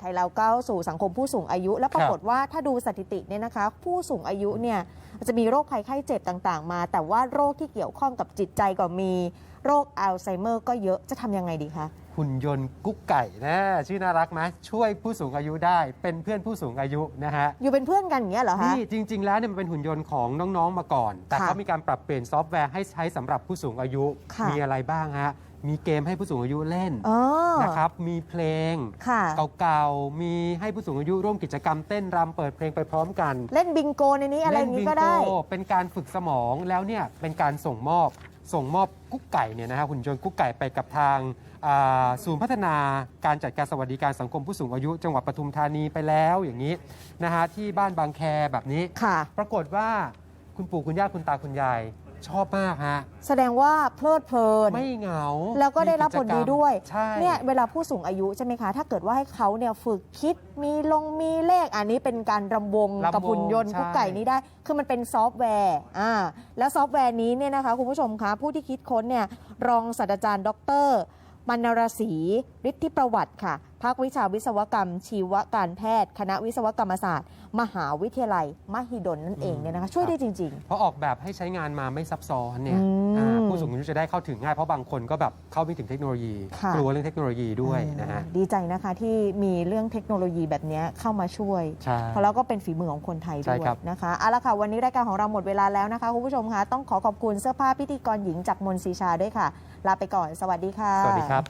ไทยเราก้าวสู่สังคมผู้สูงอายุ และปรากฏว่าถ้าดูสถิติเนี่ยนะคะ ผู้สูงอายุเนี่ยจะมีโรคภัยไข้เจ็บต่างๆ มา แต่ว่าโรคที่เกี่ยวข้องกับจิตใจก็มีโรคอัลไซเมอร์ก็เยอะจะทำยังไงดีคะหุ่นยนต์กุ๊กไก่นะชื่อน่ารักไหมช่วยผู้สูงอายุได้เป็นเพื่อนผู้สูงอายุนะฮะอยู่เป็นเพื่อนกันอย่างเงี้ยเหรอคะนี่จริง ๆ แล้วเนี่ยมันเป็นหุ่นยนต์ของน้องๆมาก่อน แต่ค่ะเขามีการปรับเปลี่ยนซอฟต์แวร์ให้ใช้สำหรับผู้สูงอายุค่ะมีอะไรบ้างฮะ มีเกมให้ผู้สูงอายุเล่นอ๋อนะครับมีเพลงค่ะ เก่าๆมีให้ผู้สูงอายุร่วมกิจกรรมเต้นรำเปิดเพลงไปพร้อมกันเล่นบิงโกในนี้อะไรอย่างนี้ก็ได้ เล่นบิงโเป็นการฝึกสมองแล้วเนี่ยเป็นการส่งมอบส่งมอบกุ๊กไก่เนี่ยนะฮะหุ่นยนต์กุ๊กไก่ไปกับทางอ่าศูนย์พัฒนาการจัดการสวัสดิการสังคมผู้สูงอายุ จังหวัดปทุมธานีไปแล้วอย่างนี้นะฮะที่บ้านบางแคแบบนี้ ค่ะ ปรากฏว่าคุณปู่คุณย่าคุณตาคุณยาย ชอบมากฮะ แสดงว่าเพลิดเพลิน ไม่เหงา แล้วก็ได้รับผลดีด้วยใช่เนี่ยเวลาผู้สูงอายุใช่ไหมคะ ถ้าเกิดว่าให้เขาเนี่ยฝึกคิดมีลงมีเลขอันนี้เป็นการรำวงรำวงกับหุ่นยนต์ใช่กุ๊กไก่นี้ได้ คือมันเป็นซอฟต์แวร์อ่าแล้วซอฟต์แวร์นี้เนี่ยนะคะคุณผู้ชมคะผู้ที่คิดค้นเนี่ยรองศาสตราจารย์ ดร มนรศรีฤทธิประวัติค่ะ ภาควิชาวิศวกรรม ชีวการแพทย์ คณะวิศวกรรมศาสตร์ มหาวิทยาลัย มหิดลนั่นเองเนี่ยนะคะ ช่วยได้จริงเพราะออกแบบให้ใช้งานมาไม่ซับซ้อนเนี่ยอืม อ่า ผู้สูงอายุจะได้เข้าถึงง่ายเพราะบางคนก็แบบเข้าไม่ถึงเทคโนโลยี ค่ะ กลัวเรื่องเทคโนโลยีๆด้วยนะฮะดีใจนะคะที่มีเรื่องเทคโนโลยีแบบเนี้ยเข้ามาช่วย ใช่ เพราะแล้วก็เป็นฝีมือของคนไทยใช่ด้วยครับ นะคะเอาละค่ะ วันนี้รายการของเราหมดเวลาแล้วนะคะคุณผู้ชมคะต้องขอขอบคุณเสื้อผ้าพิธีกรหญิงจากมนต์ศรีชาด้วยค่ะ ลาไปก่อน สวัสดีค่ะ สวัสดีครับ